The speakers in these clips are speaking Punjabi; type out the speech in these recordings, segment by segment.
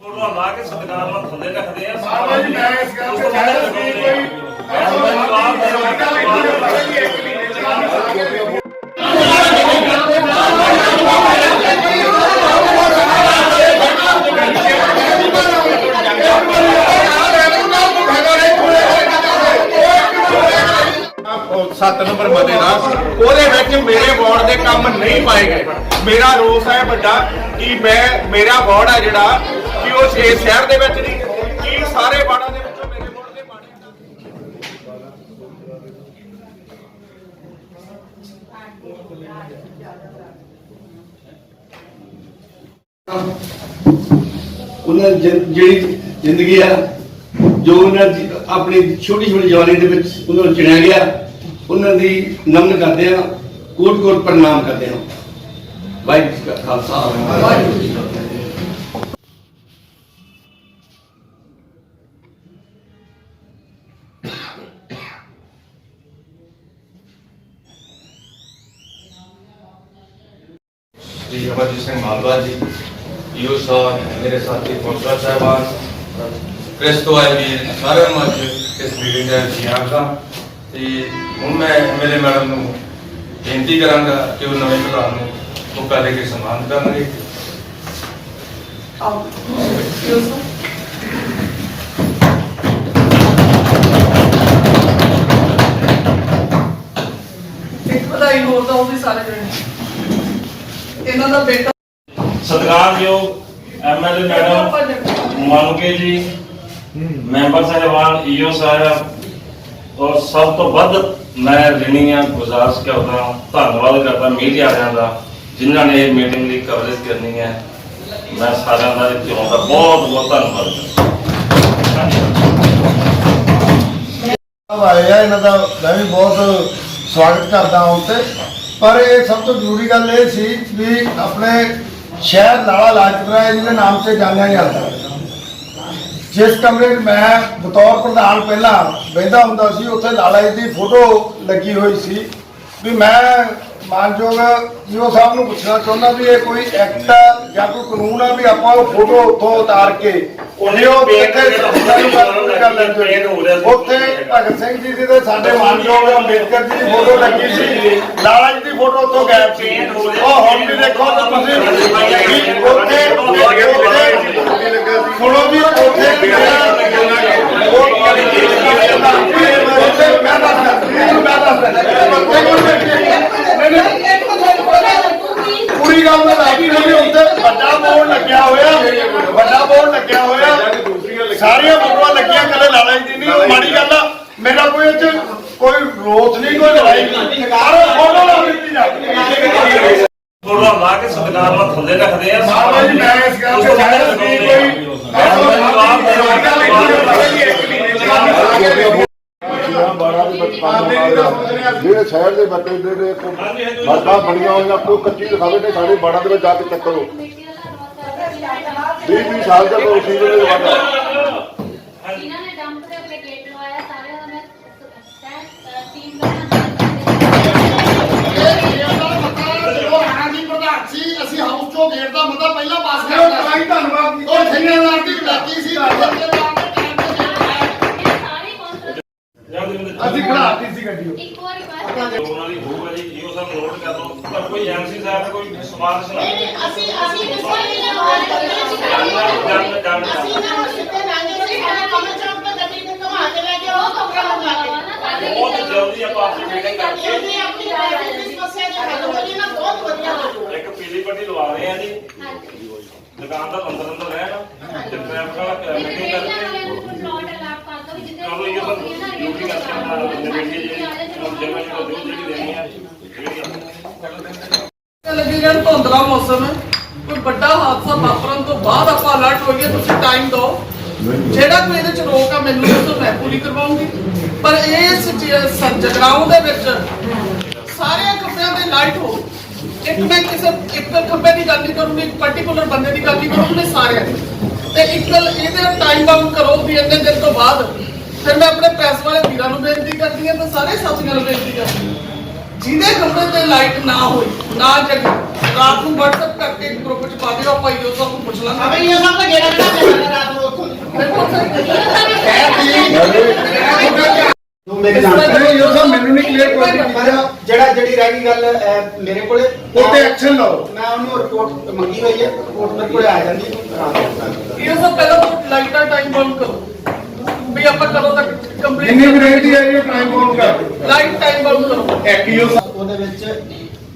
ਫੋਟੋ ਲਾ ਕੇ ਸਤਿਕਾਰ ਨਾਲ ਥੱਲੇ ਰੱਖਦੇ ਆ। ਬਾਬਾ ਜੀ ਮੈਂ ਇਸ ਗੱਲ ਤੇ ਕਹਿ ਸੀ ਕੋਈ ਸੱਤ ਨੰਬਰ ਮਤੇ ਦਾ। ਉਹਦੇ ਵਿੱਚ ਮੇਰੇ ਵਾਰਡ ਦੇ ਕੰਮ ਨਹੀਂ ਪਾਏ ਗਏ। ਮੇਰਾ ਰੋਸ ਹੈ ਵੱਡਾ ਕਿ ਮੈਂ ਮੇਰਾ ਵਾਰਡ ਹੈ ਜਿਹੜਾ ਉਹ ਸ਼ਹਿਰ ਦੇ ਵਿੱਚ ਨਹੀਂ ਕਿ ਸਾਰੇ ਵਾਰਡਾਂ ਦੇ ਵਿੱਚੋਂ ਮੇਰੇ ਵਾਰਡ ਦੇ ਮਾੜੇ ਕੰਮ ਉਹਨਾਂ ਜਿਹੜੀ ਜ਼ਿੰਦਗੀ ਆ ਜੋ ਉਹਨਾਂ ਦੀ ਆਪਣੀ ਛੋਟੀ ਛੋਟੀ ਜਵਾਨੀ ਦੇ ਵਿੱਚ ਉਹਨਾਂ ਨੂੰ ਚਿਣਿਆ ਗਿਆ ਉਹਨਾਂ ਦੀ ਨਮਨ ਕਰਦੇ ਆ ਕੋਟ ਕੋਟ ਪ੍ਰਣਾਮ ਕਰਦੇ ਆ। ਵਾਹਿਗੁਰੂ ਜੀ ਕਾ ਖਾਲਸਾ। ਵਾਹਿਗੁਰੂ ਜੀ ਕੀ ਫਤਿਹ। ਸਾਹਿਬਾਨ ਕ੍ਰਿਸਤੋ ਆਏ ਵੀ ਸਾਰਿਆਂ ਨੂੰ ਅੱਜ ਇਸ ਮੀਟਿੰਗ ਦੇ ਵਿੱਚ ਆਗਾ ਤੇ ਹੁਣ ਮੈਂ ਐਮਐਲਏ ਮੈਡਮ ਨੂੰ ਬੇਨਤੀ ਕਰਾਂਗਾ ਕਿ ਉਹ ਨਵੇਂ ਪ੍ਰਧਾਨ ਨੂੰ ਮੌਕਾ ਦੇ ਕੇ ਸਨਮਾਨ ਕਰਨਗੇ। ਇੱਕ ਵਧਾਈ ਹੋਰ ਤਾਂ ਉਹਦੀ ਸਾਰੇ ਜਣੇ ਇਹਨਾਂ ਦਾ ਬੇਟਾ ਸਤਿਕਾਰਯੋਗ ਐਮਐਲਏ ਮੈਡਮ ਮਾਨਕੇ ਜੀ, ਮੈਂਬਰ ਸਾਹਿਬਾਨ, ਈਓ ਸਾਹਿਬ, ਔਰ ਸਭ ਤੋਂ ਵੱਧ ਮੈਂ ਰਿਣੀਆਂ ਗੁਜ਼ਾਰਿਸ਼ ਕਰਦਾ, ਧੰਨਵਾਦ ਕਰਦਾ ਮੀਡੀਆ ਵਾਲਿਆਂ ਦਾ, ਜਿਨ੍ਹਾਂ ਨੇ ਇਹ ਮੀਟਿੰਗ ਦੀ ਕਵਰੇਜ ਕਰਨੀ ਹੈ। ਮੈਂ ਸਾਰਿਆਂ ਦਾ ਇੱਥੇ ਦਾ ਬਹੁਤ ਬਹੁਤ ਧੰਨਵਾਦ ਕਰਦਾ। ਆਏ ਇਹਨਾਂ ਦਾ ਮੈਂ ਵੀ ਬਹੁਤ ਸਵਾਗਤ ਕਰਦਾ ਹਾਂ ਉੱਤੇ ਪਰ ਇਹ ਸਭ ਤੋਂ ਜ਼ਰੂਰੀ ਗੱਲ ਇਹ ਸੀ ਵੀ ਆਪਣੇ ਸ਼ਹਿਰ ਲਾਲਾ ਲਾਜਪਤ ਰਾਏ ਜੀ ਦੇ ਨਾਮ ਤੇ ਜਾਣਿਆ ਜਾਂਦਾ ਹੈ। ਜਿਸ ਕਮਰੇ 'ਚ ਮੈਂ ਬਤੌਰ ਪ੍ਰਧਾਨ ਪਹਿਲਾਂ ਬਹਿੰਦਾ ਹੁੰਦਾ ਸੀ ਉੱਥੇ ਲਾਲਾ ਜੀ ਦੀ ਫੋਟੋ ਲੱਗੀ ਹੋਈ ਸੀ ਵੀ ਮੈਂ ਮਾਨਯੋਗ ਜੀਓ ਸਾਹਿਬ ਨੂੰ ਪੁੱਛਣਾ ਚਾਹੁੰਦਾ ਵੀ ਇਹ ਕੋਈ ਐਕਟ ਜਾਂ ਕੋਈ ਕਾਨੂੰਨ ਆ ਵੀ ਆਪਾਂ ਉਹ ਫੋਟੋ ਉੱਥੋਂ ਉਤਾਰ ਕੇ ਉਹਨੇ ਉਹ ਕਿੱਥੇ ਕਰ ਲੈਂਦੇ ਉੱਥੇ ਭਗਤ ਸਿੰਘ ਜੀ ਦੀ ਤੇ ਸਾਡੇ ਮਾਨਯੋਗ ਅੰਬੇਦਕਰ ਜੀ ਦੀ ਫੋਟੋ ਲੱਗੀ ਸੀ ਲਾਲਾ ਜੀ ਦੀ ਫੋਟੋ ਉੱਥੋਂ ਗਾਇਬ ਸੀ ਉਹ ਹੁਣ ਵੀ ਦੇਖੋ ਤਾਂ ਤੁਸੀਂ ਉੱਥੇ ਸੁਣੋ ਵੀ ਉੱਥੇ ਉੱਥੇ ਮੈਂ ਦੱਸਦਾ ਮੈਂ ਦੱਸਦਾ ਪੂਰੀ ਗੱਲ ਮੈਂ ਦੱਸਦੀ ਨਹੀਂ ਉੱਥੇ ਵੱਡਾ ਬੋਰਡ ਲੱਗਿਆ ਹੋਇਆ ਵੱਡਾ ਬੋਰਡ ਲੱਗਿਆ ਹੋਇਆ ਸਾਰੀਆਂ ਫੋਟੋਆਂ ਲੱਗੀਆਂ ਕੱਲੇ ਲਾਲਾ ਜੀ ਦੀ ਨਹੀਂ ਉਹ ਮਾੜੀ ਗੱਲ ਆ ਮੇਰਾ ਕੋਈ ਇਹ 'ਚ ਕੋਈ ਰੋਸ ਨਹੀਂ ਕੋਈ ਲੜਾਈ ਨਹੀਂ ਪਰ ਫੋਟੋ ਲਾ ਦਿੱਤੀ ਜਾਂਦੀ ਫੋਟੋ ਲਾ ਕੇ ਸਤਿਕਾਰ ਨਾਲ ਥੱਲੇ ਰੱਖਦੇ ਆ ਬਾਬਾ ਜੀ ਮੈਂ ਇਸ ਗੱਲ ਤੇ ਕਹਿ ਸੀ ਕੋਈ ਜਿਹੜੇ ਸ਼ਹਿਰ ਦੇ ਬੱਚੇ ਦੇ ਦੇ ਸੜਕਾਂ ਬਣੀਆਂ ਹੋਈਆਂ ਕੋਈ ਕੱਚੀ ਦਿਖਾਵੇ ਤੇ ਸਾਡੇ ਬਾੜਾਂ ਦੇ ਵਿੱਚ ਜਾ ਕੇ ਚੈੱਕ ਕਰੋ 20 20 ਸਾਲ ਦਾ ਕੋਈ ਸੀ ਦੇ ਵਾਦਾ ਜਿਨ੍ਹਾਂ ਨੇ ਡੰਪ ਦੇ ਉੱਤੇ ਗੇਟ ਲਵਾਇਆ ਸਾਰਿਆਂ ਦਾ ਮੈਂ ਟੀਮ ਅਸੀਂ ਚੋਂ ਗੇਟ ਦਾ ਮਤਾ ਪਹਿਲਾਂ ਪਾਸ ਕਰ ਦਿੱਤਾ ਹੀ ਧੰਨਵਾਦ ਉਹ ਠੇਕੇਦਾਰ ਦੀ ਲੱਗੀ ਸੀ ਅਸੀਂ ਖੜਾਤੀ ਸੀ ਗੱਡੀ ਇੱਕ ਵਾਰੀ ਬਾਅਦ ਉਹਨਾਂ ਦੀ ਹੋਊਗਾ ਜੀ ਈਓ ਸਾਹਿਬ ਨੋਟ ਕਰ ਲਓ। ਪਰ ਕੋਈ ਐਮਸੀ ਸਾਹਿਬ ਦਾ ਕੋਈ ਸਵਾਲ ਨਾ ਅਸੀਂ ਅਸੀਂ ਇਸ ਵਾਰੀ ਨਾ ਮਾਰ ਡਨ ਡਨ ਅਸੀਂ ਨਾ ਸਿੱਧੇ ਨਾਂਗੇ ਸੀ ਸਾਡਾ ਕੰਮ ਚੌਂਕ ਤੋਂ ਗੱਡੀ ਨੂੰ ਘੁਮਾ ਕੇ ਲੈ ਕੇ ਉਹ ਕੰਮ ਕਰਾਂਗੇ ਬਹੁਤ ਜਲਦੀ ਆਪਾਂ ਆਪਣੀ ਮੀਟਿੰਗ ਕਰਕੇ ਜਲਦੀ ਆਪਣੀ ਟ੍ਰੈਫਿਕ ਦੀ ਸਮੱਸਿਆ ਦੀ ਹੱਲ ਹੋ ਜਾਏ ਨਾ ਬਹੁਤ ਵਧੀਆ ਇੱਕ ਪੱਟੀ ਲਵਾ ਰਹੇ ਆ ਜੀ। ਦੁਕਾਨ ਦਾ ਅੰਦਰ ਅੰਦਰ ਰਹਿਣ ਤੇ ਟ੍ਰੈਫਿਕ ਵਾਲਾ ਕਰਕੇ ਕਰ ਇਹ ਸਭ ਡਿਊਟੀ ਕਰਕੇ ਆਪਣਾ ਨਿਬੇੜੀਏ ਜੀ। ਜਿਵੇਂ ਜਿਹੜਾ ਦੂਰ ਜਿਹੜੀ ਦੇਣੀ ਆ। ਜਿਹੜੀ ਆ ਲੱਗੀ ਜਾਣ ਧੁੰਦਲਾ ਮੌਸਮ ਹੈ। ਕੋਈ ਵੱਡਾ ਹਾਦਸਾ ਵਾਪਰਨ ਤੋਂ ਬਾਅਦ ਆਪਾਂ ਅਲਰਟ ਹੋਈਏ ਤੁਸੀਂ ਟਾਈਮ ਦਿਓ। ਜਿਹੜਾ ਕੋਈ ਇਹਦੇ ਚ ਰੋਕ ਆ ਮੈਨੂੰ ਮੈਂ ਪੂਰੀ ਕਰਵਾਉਂਗੀ। ਪਰ ਇਸ ਜਗਰਾਉਂ ਦੇ ਵਿੱਚ ਸਾਰਿਆਂ ਖੱਬਿਆਂ ਤੇ ਲਾਈਟ ਹੋ। ਇੱਕ ਮੈਂ ਕਿਸੇ ਇੱਕ ਖੱਬੇ ਦੀ ਗੱਲ ਨਹੀਂ ਕਰੂੰਗੀ ਇੱਕ ਪਾਰਟਿਕੂਲਰ ਬੰਦੇ ਦੀ ਗੱਲ ਨਹੀਂ ਕਰੂੰਗੀ ਸਾਰਿਆਂ ਦੀ। ਤੇ ਇੱਕ ਗੱਲ ਇਹਦੇ ਟਾਈਮ ਬਾਉਂਡ ਕਰੋ ਵੀ ਇੰਨੇ ਦਿਨ ਤੋਂ ਬਾਅਦ ਫਿਰ ਮੈਂ ਆਪਣੇ ਪ੍ਰੈਸ ਵਾਲੇ ਵੀਰਾਂ ਨੂੰ ਬੇਨਤੀ ਕਰਦੀ ਹਾਂ ਤੇ ਸਾਰੇ ਸਾਥੀਆਂ ਨੂੰ ਬੇਨਤੀ ਕਰਦੀ ਹਾਂ। ਜਿਹਦੇ ਕਮਰੇ ਤੇ ਲਾਈਟ ਨਾ ਹੋਈ ਨਾ ਜਗ ਰਾਤ ਨੂੰ WhatsApp ਕਰਕੇ ਗਰੁੱਪ ਚ ਪਾ ਦਿਓ ਆਪਾਂ ਇਹੋ ਸਭ ਨੂੰ ਪੁੱਛ ਲਾਂਗੇ। ਅਬੇ ਇਹ ਸਭ ਦਾ ਗੇੜਾ ਕਿਹੜਾ ਮੇਰੇ ਜਾਣਦੇ ਇਹ ਸਭ ਮੈਨੂੰ ਨਹੀਂ ਕਲੀਅਰ ਕੋਈ ਕੀਤਾ ਜਿਹੜਾ ਜਿਹੜੀ ਰਹਿ ਗਈ ਗੱਲ ਅਹ, ਮੇਰੇ ਕੋਲੇ। ਉਹ ਤੇ ਐਕਸ਼ਨ ਲਓ। ਮੈਂ ਉਹਨੂੰ ਰਿਪੋਰਟ ਮੰਗੀ ਹੋਈ ਹੈ ਰਿਪੋਰਟ ਮੇਰੇ ਕੋਲੇ ਆ ਜਾਂਦੀ ਹੈ। ਕਰਾ ਦਿੰਦਾ ਇਹ ਸਭ ਪਹਿਲਾਂ ਤਾਂ ਲਾਈਟਾਂ ਟਾਈਮ ਬਾਉਂਡ ਕਰੋ। ਵੀ ਆਪਾਂ ਕਦੋਂ ਤੱਕ ਜਿੰਨੀ ਕੰਪਲੀਟ ਗਰੰਟੀ ਹੈ ਇਹ ਟਾਈਮ ਬਾਉਂਡ ਕਰ ਲਾਈਟ ਟਾਈਮ ਬਾਉਂਡ ਕਰੋ। ਐਕਟਿਵ ਉਹਦੇ ਵਿੱਚ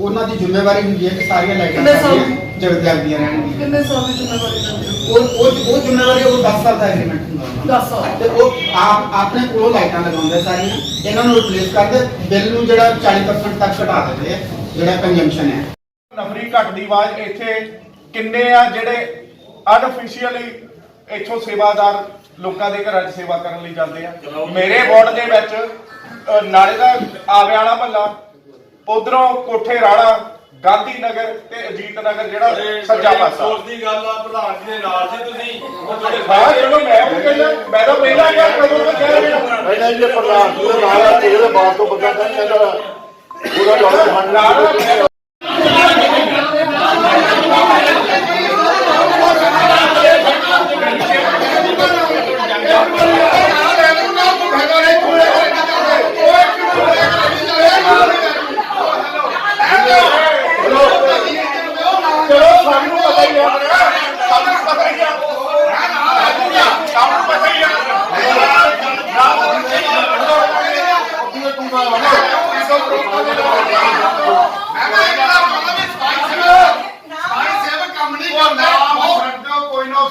ਉਹਨਾਂ ਦੀ ਜ਼ਿੰਮੇਵਾਰੀ ਹੁੰਦੀ ਹੈ ਕਿ ਸਾਰੀਆਂ ਲਾਈਟਾਂ ਕਿੰਨੇ ਸਾਲ? ਸਾਡੀਆਂ ਜਗ ਜਗਦੀਆਂ ਰਹਿਣਗੀਆਂ। ਕਿੰਨੇ ਸਾਲ ਦੀ ਜ਼ਿੰਮੇਵਾਰੀ ਲੈਂਦੇ ਹੋ? ਉਹ ਉਹ ਉਹ ਜ਼ਿੰਮੇਵਾਰੀ ਉਹ 10 ਸਾਲ ਦਾ ਐਗਰੀਮੈਂਟ ਹੁੰਦਾ ਉਹਨਾਂ 10 ਸਾਲ। ਤੇ ਉਹ ਆਪ ਆਪਣੇ ਕੋਲ ਲਾਈਟਾਂ ਲਗਾਉਂਦੇ ਸਾਰੀਆਂ ਇਹਨਾਂ ਨੂੰ ਰਿਪਲੇਸ ਕਰਦੇ ਬਿੱਲ ਨੂੰ ਜਿਹੜਾ 40% ਤੱਕ ਘਟਾ ਦਿੰਦੇ ਆ ਜਿਹੜਾ ਕੰਜੰਪਸ਼ਨ ਹੈ। ਨਫਰੀ ਘੱਟ ਦੀ ਆਵਾਜ਼ ਇੱਥੇ ਕਿੰਨੇ ਆ ਜਿਹੜੇ ਅਨਅਫੀਸ਼ੀਅਲੀ ਇੱਥੋਂ ਸੇਵਾਦਾਰ ਲੋਕਾਂ ਦੇ ਘਰਾਂ 'ਚ ਸੇਵਾ ਕਰਨ ਲਈ ਜਾਂਦੇ ਆ? ਮੇਰੇ ਵਾਰਡ ਦੇ ਵਿੱਚ ਅ, ਨਾਲੇ ਦਾ ਆਵੇ ਵਾਲਾ ਮਹੱਲਾ ਉਧਰੋਂ ਕੋਠੇ ਰਾੜਾ ਗਾਂਧੀ ਨਗਰ ਤੇ ਅਜੀਤ ਨਗਰ ਜਿਹੜਾ ਸੱਜਾ ਪਾਸਾ। ਦੀ ਗੱਲ ਆ ਪ੍ਰਧਾਨ ਜੀ ਦੇ ਨਾਲ ਸੀ ਤੁਸੀਂ ਉਹ ਤੁਹਾਡੇ ਹਾਂ ਚਲੋ ਮੈਂ ਉਹ ਕਹਿੰਦਾ ਮੈਂ ਤਾਂ ਪਹਿਲਾਂ ਕਿਹਾ ਕਦੋਂ ਤੋਂ ਕਹਿ ਰਿਹਾ ਨਹੀਂ ਇਹ ਪ੍ਰਧਾਨ ਜੀ ਦੇ ਨਾਲ ਆ ਤੇਰੇ ਬਾਤ ਤੋਂ ਬੰਦਾ ਕਹਿੰਦਾ ਉਹਦਾ ਜਵਾਬ ਹੰਡ ਨਾਲ ਚਲੋ ਸਾਨੂੰ ਪਤਾ ਹੀ ਆ ਸਾਨੂੰ ਪਤਾ ਹੀ ਆ ਸਾਨੂੰ ਪਤਾ ਹੀ ਆ ਕੋਈ ਨਾ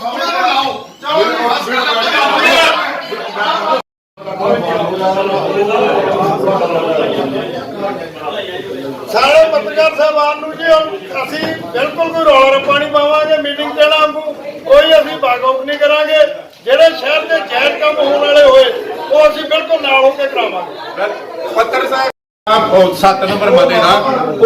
ਸਾਰੇ ਪੱਤਰਕਾਰ ਸਾਹਿਬਾਨ ਨੂੰ ਜੀ ਹੁਣ ਅਸੀਂ ਬਿਲਕੁਲ ਕੋਈ ਰੌਲਾ ਰੱਪਾ ਨਹੀਂ ਪਾਵਾਂਗੇ ਮੀਟਿੰਗ ਤੇ ਨਾ ਕੋਈ ਅਸੀਂ ਬਾਗੌਕ ਨਹੀਂ ਕਰਾਂਗੇ। ਜਿਹੜੇ ਸ਼ਹਿਰ ਦੇ ਜਾਇਜ਼ ਕੰਮ ਹੋਣ ਵਾਲੇ ਹੋਏ, ਉਹ ਅਸੀਂ ਬਿਲਕੁਲ ਨਾਲ ਹੋ ਕੇ ਕਰਾਵਾਂਗੇ। ਪੱਤਰ ਸਾਹਿਬ 7 ਨੰਬਰ ਮਤੇ ਦਾ,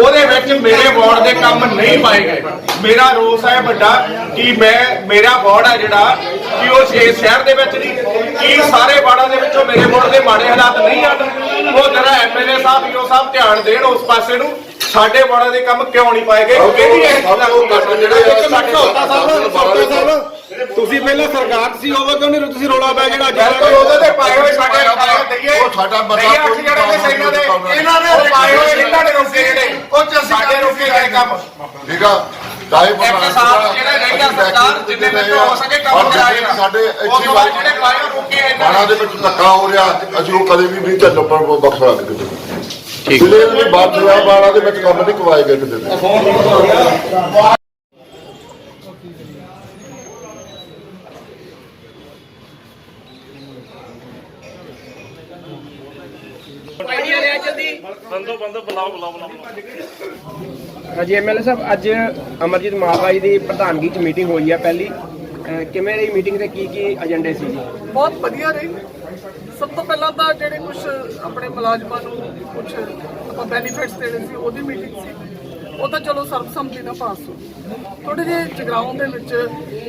ਉਹਦੇ ਵਿੱਚ ਮੇਰੇ ਵਾਰਡ ਦੇ ਕੰਮ ਨਹੀਂ ਪਾਏ ਗਏ। ਮੇਰਾ ਰੋਸ ਹੈ ਵੱਡਾ ਕਿ ਮੈਂ, ਮੇਰਾ ਵਾਰਡ ਹੈ ਜਿਹੜਾ, ਕਿ ਉਹ ਇਸ ਸ਼ਹਿਰ ਦੇ ਵਿੱਚ ਨਹੀਂ, ਕਿ ਸਾਰੇ ਵਾਰਡਾਂ ਦੇ ਵਿੱਚੋਂ ਮੇਰੇ ਵਾਰਡ ਦੇ ਮਾੜੇ ਹਾਲਾਤ ਨਹੀਂ ਹਨ। ਉਹ ਜਰਾ ਐਮਐਲਏ ਸਾਹਿਬ ਈਓ ਸਾਹਿਬ ਧਿਆਨ ਦੇਣ ਉਸ ਪਾਸੇ ਨੂੰ ਸਾਡੇ ਵਾਰਡਾਂ ਦੇ ਕੰਮ ਕਿਉਂ ਨਹੀਂ ਪਾਏ ਗਏ ਕਿਹੜੀ ਦਾ ਜਿਹੜਾ ਇੱਕ ਮਿੰਟ ਸਾਹਿਬ ਤੁਸੀਂ ਪਹਿਲਾਂ ਸਰਕਾਰ ਸੀ ਉਦੋਂ ਕਿਉਂ ਨਹੀਂ ਤੁਸੀਂ ਰੋਲਾ ਪੈ ਜਿਹੜਾ ਬਿਲਕੁਲ ਉਹਦੇ ਤੇ ਪਾਏ ਹੋਏ ਸਾਡੇ ਦਈਏ ਉਹ ਸਾਡਾ ਬੰਦਾ ਅੱਠ ਜਿਹੜੇ ਨੇ ਸੈਨਾ ਦੇ ਇਹਨਾਂ ਨੇ ਪਾਏ ਹੋਏ ਇਹਨਾਂ ਦੇ ਰੋਕੇ ਜਿਹੜੇ ਉਹ ਚ ਅਸੀਂ ਸਾਡੇ ਰੋਕੇ ਗਏ ਕੰਮ ਠੀਕ ਆ ਚਾਹੇ ਇੱਕ ਸਾਲ ਜਿਹੜਾ ਰਹਿੰਦਾ ਸਰਕਾਰ ਜਿੰਨੇ ਵਿੱਚ ਹੋ ਸਕੇ ਕੰਮ ਕਰਾਏ ਨਾ। ਸਾਡੇ ਇੱਥੇ ਬਾਅਦ ਜਿਹੜੇ ਪਾਏ ਰੋਕੇ ਇਹਨਾਂ ਬਾਣਾ ਦੇ ਵਿੱਚ ਧੱਕਾ ਹੋ ਰਿਹਾ ਅਸੀਂ ਉਹ ਕਦੇ ਵੀ ਨਹੀਂ ਚੱਲ ਪਰ ਬਖਸ਼ ਕਿਤੇ ਠੀਕ ਜਿਹੜੇ ਵੀ ਬਾਤ ਹੋਇਆ ਬਾਣਾ ਦੇ ਵਿੱਚ ਕੰਮ ਨਹੀਂ ਕਵਾਏ ਗਏ ਕਿਤੇ ਵੀ। ਹਾਂਜੀ ਐਮਐਲਏ ਸਾਹਿਬ ਅੱਜ ਅਮਰਜੀਤ ਮਾਲਵਾ ਜੀ ਦੀ ਪ੍ਰਧਾਨਗੀ ਚ ਮੀਟਿੰਗ ਹੋਈ ਹੈ ਪਹਿਲੀ। ਅਹ ਕਿਵੇਂ ਰਹੀ ਮੀਟਿੰਗ ਤੇ ਕੀ ਕੀ ਏਜੰਡੇ ਸੀ? ਜੀ ਬਹੁਤ ਵਧੀਆ ਰਹੀ। ਸਭ ਤੋਂ ਪਹਿਲਾਂ ਤਾਂ ਜਿਹੜੇ ਕੁਝ ਆਪਣੇ ਮੁਲਾਜ਼ਮਾਂ ਨੂੰ ਕੁਝ ਆਪਾਂ ਬੈਨੀਫਿਟਸ ਦੇਣੇ ਸੀ, ਉਹਦੀ ਮੀਟਿੰਗ ਸੀ। ਉਹ ਤਾਂ ਚਲੋ ਸਰਬਸੰਮਤੀ ਨਾਲ ਪਾਸ ਹੋ ਥੋੜੇ ਜਿਹੇ ਜਗਰਾਉਂ ਦੇ ਵਿੱਚ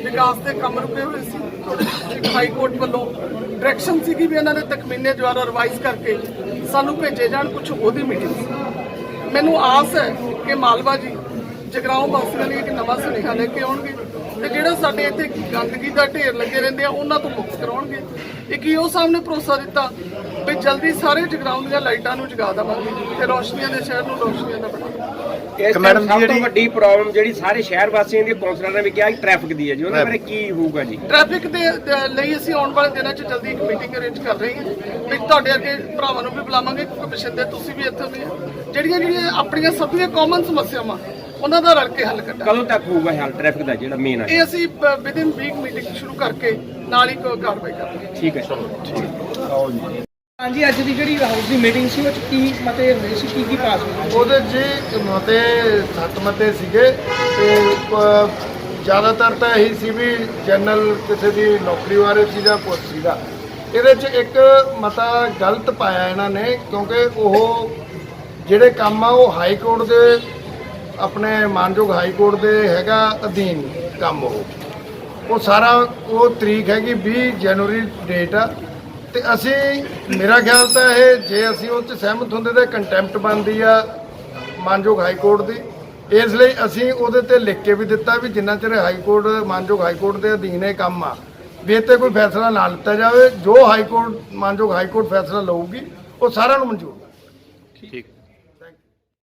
ਵਿਕਾਸ ਦੇ ਕੰਮ ਰੁਕੇ ਹੋਏ ਸੀ। ਥੋੜੇ ਜਿਹੇ ਹਾਈ ਕੋਰਟ ਵੱਲੋਂ ਡਾਇਰੈਕਸ਼ਨ ਸੀਗੀ ਵੀ ਇਹਨਾਂ ਦੇ ਤਕਮੀਨੇ ਦੁਆਰਾ ਰਿਵਾਈਜ਼ ਕਰਕੇ ਸਾਨੂੰ ਭੇਜੇ ਜਾਣ ਕੁਝ ਉਹਦੀ ਮੀਟਿੰਗ ਸੀ। ਮੈਨੂੰ ਆਸ ਹੈ ਕਿ ਮਾਲਵਾ ਜੀ ਜਗਰਾਉਂ ਵਾਸੀਆਂ ਲਈ ਇੱਕ ਨਵਾਂ ਸੁਨੇਹਾ ਲੈ ਕੇ ਆਉਣਗੇ ਤੇ ਜਿਹੜਾ ਸਾਡੇ ਇੱਥੇ ਗੰਦਗੀ ਦਾ ਢੇਰ ਲੱਗੇ ਰਹਿੰਦੇ ਆ ਉਹਨਾਂ ਤੋਂ ਮੁਕਤ ਕਰਾਉਣਗੇ। ਇੱਕ ਹੀ ਉਹ ਸਾਹਮਣੇ ਭਰੋਸਾ ਦਿੱਤਾ ਵੀ ਜਲਦੀ ਸਾਰੇ ਜਗਰਾਉਂ ਦੀਆਂ ਲਾਈਟਾਂ ਨੂੰ ਜਗਾ ਦੇਵਾਂਗੇ ਤੇ ਰੋਸ਼ਨੀਆਂ ਦੇ ਸ਼ਹਿਰ ਨੂੰ ਰੋਸ਼ਨੀਆਂ ਦਾ ਬਣਾਵਾਂਗੇ ਇਸ ਟਾਈਮ ਸਭ ਤੋਂ ਵੱਡੀ ਪ੍ਰੋਬਲਮ ਜਿਹੜੀ ਸਾਰੇ ਸ਼ਹਿਰ ਵਾਸੀਆਂ ਦੀ ਕੌਂਸਲਰ ਨੇ ਵੀ ਕਿਹਾ ਕਿ ਟ੍ਰੈਫਿਕ ਦੀ ਹੈ ਜੀ ਉਹਦੇ ਬਾਰੇ ਕੀ ਹੋਊਗਾ ਜੀ? ਟ੍ਰੈਫਿਕ ਦੇ ਦੇ ਲਈ ਅਸੀਂ ਆਉਣ ਵਾਲੇ ਦਿਨਾਂ 'ਚ ਜਲਦੀ ਇੱਕ ਮੀਟਿੰਗ ਅਰੇਂਜ ਕਰ ਰਹੇ ਹਾਂ। ਵੀ ਤੁਹਾਡੇ ਅੱਗੇ ਭਰਾਵਾਂ ਨੂੰ ਵੀ ਬੁਲਾਵਾਂਗੇ ਕਮਿਸ਼ਨ ਦੇ ਤੁਸੀਂ ਵੀ ਇੱਥੇ ਆ। ਜਿਹੜੀਆਂ ਜਿਹੜੀਆਂ ਆਪਣੀਆਂ ਸਭ ਦੀਆਂ ਕਾਮਨ ਸਮੱਸਿਆਵਾਂ ਉਹਨਾਂ ਦਾ ਰਲ ਕੇ ਹੱਲ ਕੱਢਾਂਗੇ। ਕਦੋਂ ਤੱਕ ਹੋਊਗਾ ਹੱਲ? ਟ੍ਰੈਫਿਕ ਦਾ ਜਿਹੜਾ ਮੇਨ ਹੈ ਇਹ ਅਸੀਂ ਵਿਦਿਨ ਵੀਕ ਮੀਟਿੰਗ ਸ਼ੁਰੂ ਕਰਕੇ ਨਾਲ ਹੀ ਕੋਈ ਕਾਰਵਾਈ ਕਰਾਂਗੇ। ਠੀਕ ਹੈ। ਚਲੋ ਹਾਂਜੀ ਅੱਜ ਦੀ ਜਿਹੜੀ ਹਾਊਸ ਦੀ ਮੀਟਿੰਗ ਸੀ ਉਹ ਚ ਕੀ ਮਤੇ ਸੀ? ਕੀ ਕੀ ਪਾਸ ਹੋਏ ਉਹਦੇ 'ਚ ਮਤੇ ਸੱਤ ਮਤੇ ਸੀਗੇ ਤੇ ਜ਼ਿਆਦਾਤਰ ਤਾਂ ਇਹੀ ਸੀ ਵੀ ਜਨਰਲ ਕਿਸੇ ਦੀ ਨੌਕਰੀ ਬਾਰੇ ਸੀ ਜਾਂ ਕੁਛ ਸੀਗਾ। ਇਹਦੇ 'ਚ ਇੱਕ ਮਤਾ ਗਲਤ ਪਾਇਆ ਇਹਨਾਂ ਨੇ ਕਿਉਂਕਿ ਉਹ ਜਿਹੜੇ ਕੰਮ ਆ ਉਹ ਹਾਈ ਕੋਰਟ ਦੇ ਆਪਣੇ ਮਾਨਯੋਗ ਹਾਈ ਕੋਰਟ ਦੇ ਹੈਗਾ ਅਧੀਨ ਕੰਮ ਉਹ। ਉਹ ਸਾਰਾ, ਉਹ ਤਰੀਕ ਹੈਗੀ 20 ਜਨਵਰੀ ਡੇਟ ਆ। ਤੇ ਅਸੀਂ, ਮੇਰਾ ਖਿਆਲ ਤਾਂ ਇਹ ਜੇ ਅਸੀਂ ਉਹ 'ਚ ਸਹਿਮਤ ਹੁੰਦੇ ਤਾਂ ਕੰਟੈਂਪਟ ਬਣਦੀ ਆ ਮਾਨਯੋਗ ਹਾਈ ਕੋਰਟ ਦੀ। ਇਸ ਲਈ ਅਸੀਂ ਉਹਦੇ ਤੇ ਲਿਖ ਕੇ ਵੀ ਦਿੱਤਾ ਵੀ ਜਿੰਨਾ ਚਿਰ ਹਾਈ ਕੋਰਟ, ਮਾਨਯੋਗ ਹਾਈ ਕੋਰਟ ਦੇ ਅਧੀਨ ਇਹ ਕੰਮ ਆ, ਵੀ ਇੱਥੇ ਕੋਈ ਫੈਸਲਾ ਨਾ ਲਿੱਤਾ ਜਾਵੇ। ਜੋ ਹਾਈ ਕੋਰਟ, ਮਾਨਯੋਗ ਹਾਈ ਕੋਰਟ ਫੈਸਲਾ ਲਊਗੀ, ਉਹ ਸਾਰਿਆਂ ਨੂੰ ਮਨਜ਼ੂਰ। ਠੀਕ।